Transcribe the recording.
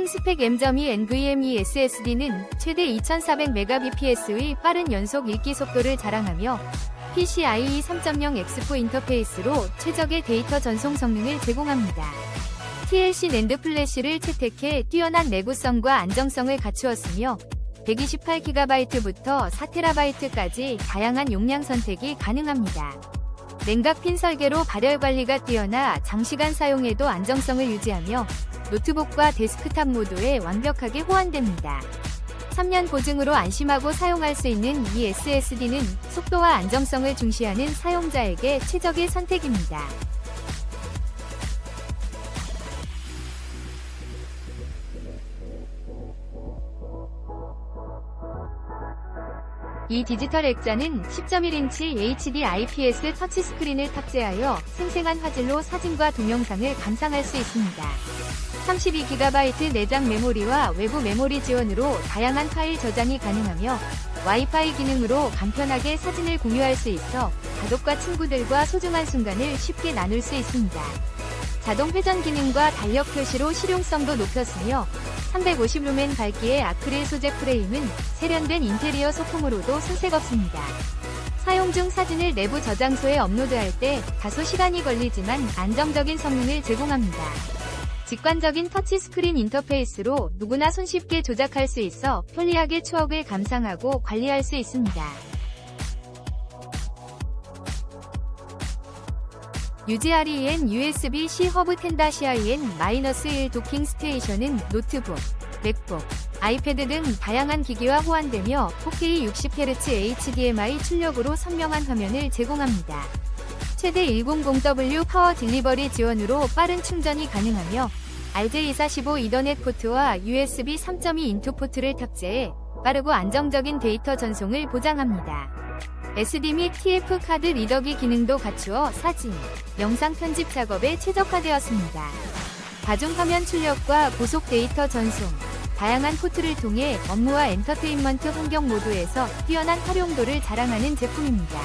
도킹 스펙 M.2 NVMe SSD는 최대 2400Mbps의 빠른 연속 읽기 속도를 자랑하며 PCIe 3.0 X4 인터페이스로 최적의 데이터 전송 성능을 제공합니다. TLC 낸드 플래시를 채택해 뛰어난 내구성과 안정성을 갖추었으며 128GB부터 4TB까지 다양한 용량 선택이 가능합니다. 냉각 핀 설계로 발열 관리가 뛰어나 장시간 사용해도 안정성을 유지하며 노트북과 데스크탑 모두에 완벽하게 호환됩니다. 3년 보증으로 안심하고 사용할 수 있는 이 SSD는 속도와 안정성을 중시하는 사용자에게 최적의 선택입니다. 이 디지털 액자는 10.1인치 HD IPS 터치스크린을 탑재하여 생생한 화질로 사진과 동영상을 감상할 수 있습니다. 32GB 내장 메모리와 외부 메모리 지원으로 다양한 파일 저장이 가능하며 와이파이 기능으로 간편하게 사진을 공유할 수 있어 가족과 친구들과 소중한 순간을 쉽게 나눌 수 있습니다. 자동 회전 기능과 달력 표시로 실용성도 높였으며 350 루멘 밝기의 아크릴 소재 프레임은 세련된 인테리어 소품으로도 손색 없습니다. 사용 중 사진을 내부 저장소에 업로드할 때 다소 시간이 걸리지만 안정적인 성능을 제공합니다. 직관적인 터치스크린 인터페이스로 누구나 손쉽게 조작할 수 있어 편리하게 추억을 감상하고 관리할 수 있습니다. UGREN USB-C 허브 10-IN-1 도킹 스테이션은 노트북, 맥북, 아이패드 등 다양한 기기와 호환되며 4K 60Hz HDMI 출력으로 선명한 화면을 제공합니다. 최대 100W 파워 딜리버리 지원으로 빠른 충전이 가능하며 RJ245 이더넷 포트와 USB 3.2 인투 포트를 탑재해 빠르고 안정적인 데이터 전송을 보장합니다. SD 및 TF 카드 리더기 기능도 갖추어 사진, 영상 편집 작업에 최적화되었습니다. 다중 화면 출력과 고속 데이터 전송, 다양한 포트를 통해 업무와 엔터테인먼트 환경 모두에서 뛰어난 활용도를 자랑하는 제품입니다.